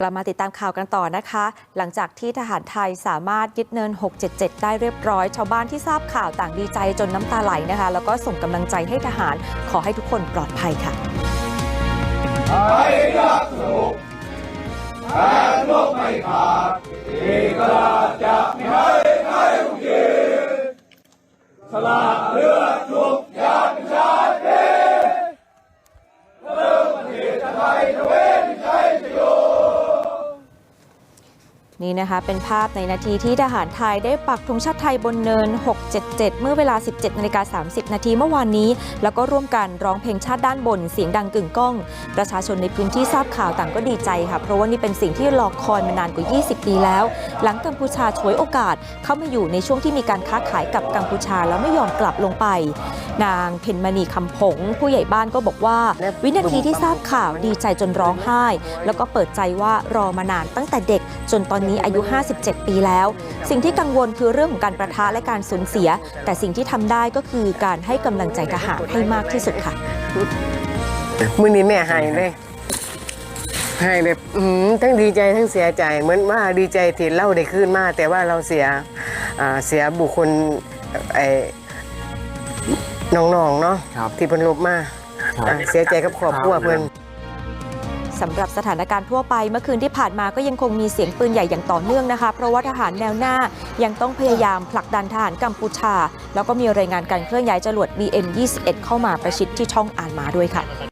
กลับมาติดตามข่าวกันต่อนะคะ หลังจากที่ทหารไทยสามารถยึดเนิน 677 ได้เรียบร้อย ชาวบ้านที่ทราบข่าวต่างดีใจจนน้ำตาไหลนะคะ แล้วก็ส่งกำลังใจให้ทหารขอให้ทุกคนปลอดภัยค่ะนี่ นี่นะคะเป็นภาพในนาทีที่ทหารไทยได้ปักธงชาติไทยบนเนิน 677 เมื่อเวลา 17นาฬิกา30 นาทีเมื่อวานนี้ แล้วก็ร่วมกันร้องเพลงชาติด้านบน เสียงดังกึ่งก้อง ประชาชนในพื้นที่ทราบข่าวต่างก็ดีใจค่ะ เพราะว่านี่เป็นสิ่งที่รอคอยมานานกว่า 20 ปีแล้ว หลังกัมพูชาฉวยโอกาสเข้ามาอยู่ในช่วงที่มีการค้าขายกับกัมพูชาแล้วไม่ยอมกลับลงไป นางเพ็ญมณีคำผง ผู้ใหญ่บ้านก็บอกว่า วินาทีที่ทราบข่าวดีใจจนร้องไห้ แล้วก็เปิดใจว่ารอมานานตั้งแต่เด็ก จนตอนนี้อายุ 57 ปีแล้ว สิ่งที่กังวลคือเรื่องของการประทะและการสูญเสีย แต่สิ่งที่ทำได้ก็คือการให้กำลังใจทหารให้มากที่สุดค่ะมื่อนี้แม่หายเลยหายแบบทั้งดีใจทั้งเสียใจ เหมือนว่าดีใจที่เล่าได้ขึ้นมาก แต่ว่าเราเสียเสียบุคคลไอ น้องๆเนาะครับที่เพิ่นลบมาอ่าเสียใจกับครอบครัวเพิ่น สำหรับสถานการณ์ทั่วไปเมื่อคืนที่ผ่านมาก็ยังคงมีเสียงปืนใหญ่อย่างต่อเนื่องนะคะ เพราะว่าทหารแนวหน้ายังต้องพยายามผลักดันทหารกัมพูชา แล้วก็มีรายงานการเคลื่อนย้ายจรวด BM-21 เข้ามาประชิดที่ช่องอ่านมาด้วยค่ะ